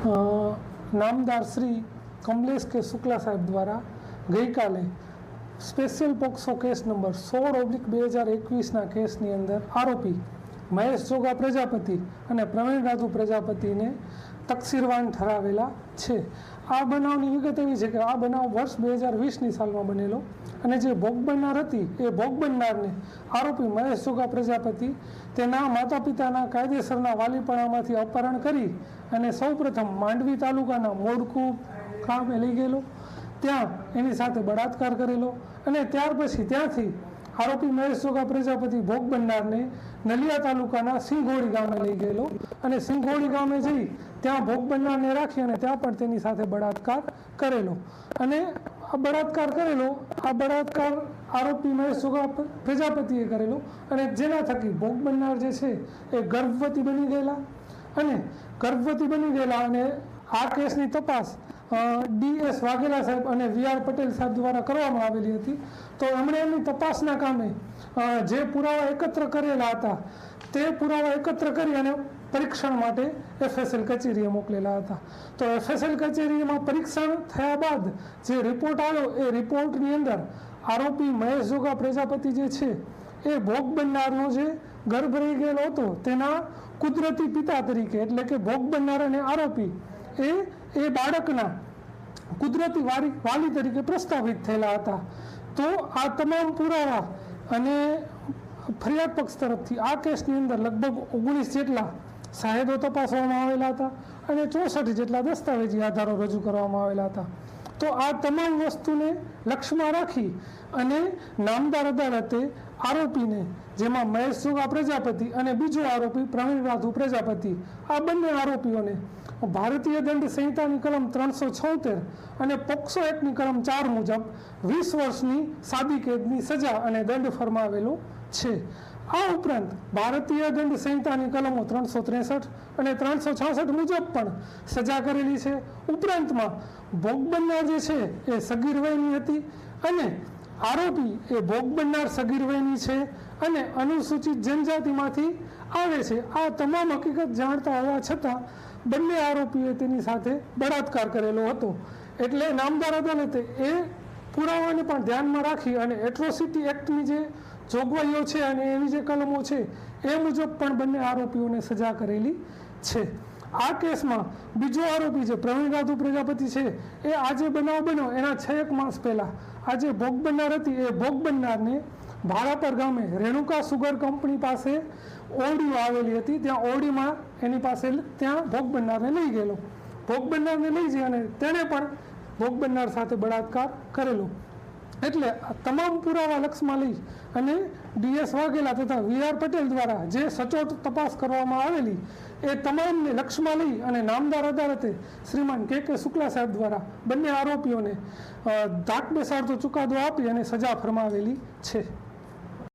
નામદાર શ્રી કમલેશ કે શુક્લા સાહેબ દ્વારા ગઈકાલે સ્પેશિયલ પોક્સો કેસ નંબર સોળ ઓબ્લિક બે હજાર એકવીસના કેસની અંદર આરોપી મહેશ જોગા પ્રજાપતિ અને પ્રવીણ રાજુ પ્રજાપતિને તકસીરવાન ઠરાવેલા છે. આ બનાવની વિગત એવી છે કે આ બનાવ વર્ષ બે હજાર વીસની સાલમાં બનેલો અને જે ભોગ બનનાર હતી એ ભોગ બનનારને આરોપી મહેશ જોગા પ્રજાપતિ તેના માતા પિતાના કાયદેસરના વાલીપણામાંથી અપહરણ કરી અને સૌપ્રથમ માંડવી તાલુકાના મોડકું ગામે લઈ ગયેલો. ત્યાં એની સાથે બળાત્કાર કરેલો અને ત્યાર પછી ત્યાંથી આરોપી મહેશ ચોગા પ્રજાપતિ ભોગ બનનારને નલિયા તાલુકાના સિંઘોડી ગામે લઈ ગયેલો. અને સિંઘોડી ગામે જઈ ત્યાં ભોગ બનનારને રાખી અને ત્યાં પણ તેની સાથે બળાત્કાર કરેલો. અને આ બળાત્કાર કરેલો, આ બળાત્કાર આરોપી મહેશ ચોગા પ્રજાપતિએ કરેલો અને જેના થકી ભોગ બનનાર જે છે એ ગર્ભવતી બની ગયેલા. અને ગર્ભવતી બની ગયેલા અને આ કેસની તપાસ ડીએસ વાઘેલા સાહેબ અને વી આર પટેલ સાહેબ દ્વારા કરવામાં આવેલી હતી. તો એમણે એમની તપાસના કામે જે પુરાવા એકત્ર કરેલા હતા, તે પુરાવા એકત્ર કરી અને પરીક્ષણ માટે એફએસએલ કચેરીએ મોકલેલા હતા. તો એફએસએલ કચેરીમાં પરીક્ષણ થયા બાદ જે રિપોર્ટ આવ્યો, એ રિપોર્ટની અંદર આરોપી મહેશ જોગા પ્રજાપતિ જે છે, એ ભોગ બનનારનો જે ગર્ભ રહી ગયેલો હતો, તેના કુદરતી પિતા તરીકે, એટલે કે ભોગ બનનાર અને આરોપી, એ એ બાળકના કુદરતી વારી વાલી તરીકે પ્રસ્તાવિત થયેલા હતા. તો આ તમામ પુરાવા અને ફરિયાદ પક્ષ તરફથી આ કેસની અંદર લગભગ ઓગણીસ જેટલા સાહેદો તપાસવામાં આવેલા હતા અને ચોસઠ જેટલા દસ્તાવેજી આધારો રજૂ કરવામાં આવેલા હતા. તો આ તમામ વસ્તુને લક્ષ્યમાં રાખી અને નામદાર અદાલતે આરોપીને, જેમાં મહેશ જોગા પ્રજાપતિ અને બીજો આરોપી પ્રવીણ રાધુ પ્રજાપતિ, આ બંને આરોપીઓને ભારતીય દંડ સંહિતાની કલમ ત્રણસો છોતેર અને પોક્સો એક્ટની કલમ ચાર મુજબ વીસ વર્ષની સાદી કેદની સજા અને દંડ ફરમાવેલો છે. આ ઉપરાંત ભારતીય દંડ સંહિતાની કલમો ત્રણસો ત્રેસઠ અને ત્રણસો છાસઠ મુજબ પણ સજા કરેલી છે. ઉપરાંતમાં ભોગ બનનાર જે છે એ સગીર વયની હતી. અને આરોપી એ ભોગ બનનાર સગીર વયની છે અને અનુસૂચિત જનજાતિમાંથી આવે છે. આ તમામ હકીકત જાણતા હોવા છતાં બંને આરોપીએ તેની સાથે બળાત્કાર કરેલો હતો. એટલે નામદાર અદાલતે એ પુરાવાને પણ ધ્યાનમાં રાખી અને એટ્રોસિટી એક્ટની જે જોગવાઈઓ છે અને એની જે કલમો છે, એ મુજબ પણ બંને આરોપીઓને સજા કરેલી છે. આ કેસમાં બીજો આરોપી જે પ્રવીણ રાધુ પ્રજાપતિ છે, એ આજે બનાવ બન્યો, એના છ એક માસ પહેલાં. આજે ભોગ બનનાર હતી, એ ભોગ બનનારને ભારાપર ગામે રેણુકા સુગર કંપની પાસે ઓરડીઓ આવેલી હતી, ત્યાં ઓરડીમાં એની પાસે ત્યાં ભોગ બનનારને લઈ ગયેલો. ભોગ બનનારને લઈ જઈ અને તેણે પણ ભોગ બનનાર સાથે બળાત્કાર કરેલો. એટલે તમામ પુરાવા લક્ષમાં લઈ અને ડીએસ વાઘેલા તથા વીઆર પટેલ દ્વારા જે સચોટ તપાસ કરવામાં આવેલી, એ તમામને લક્ષમાં લઈ અને નામદાર અદાલતે શ્રીમાન કે કે શુક્લા સાહેબ દ્વારા બંને આરોપીઓને ધાક બેસાડતો ચુકાદો આપી અને સજા ફરમાવેલી છે.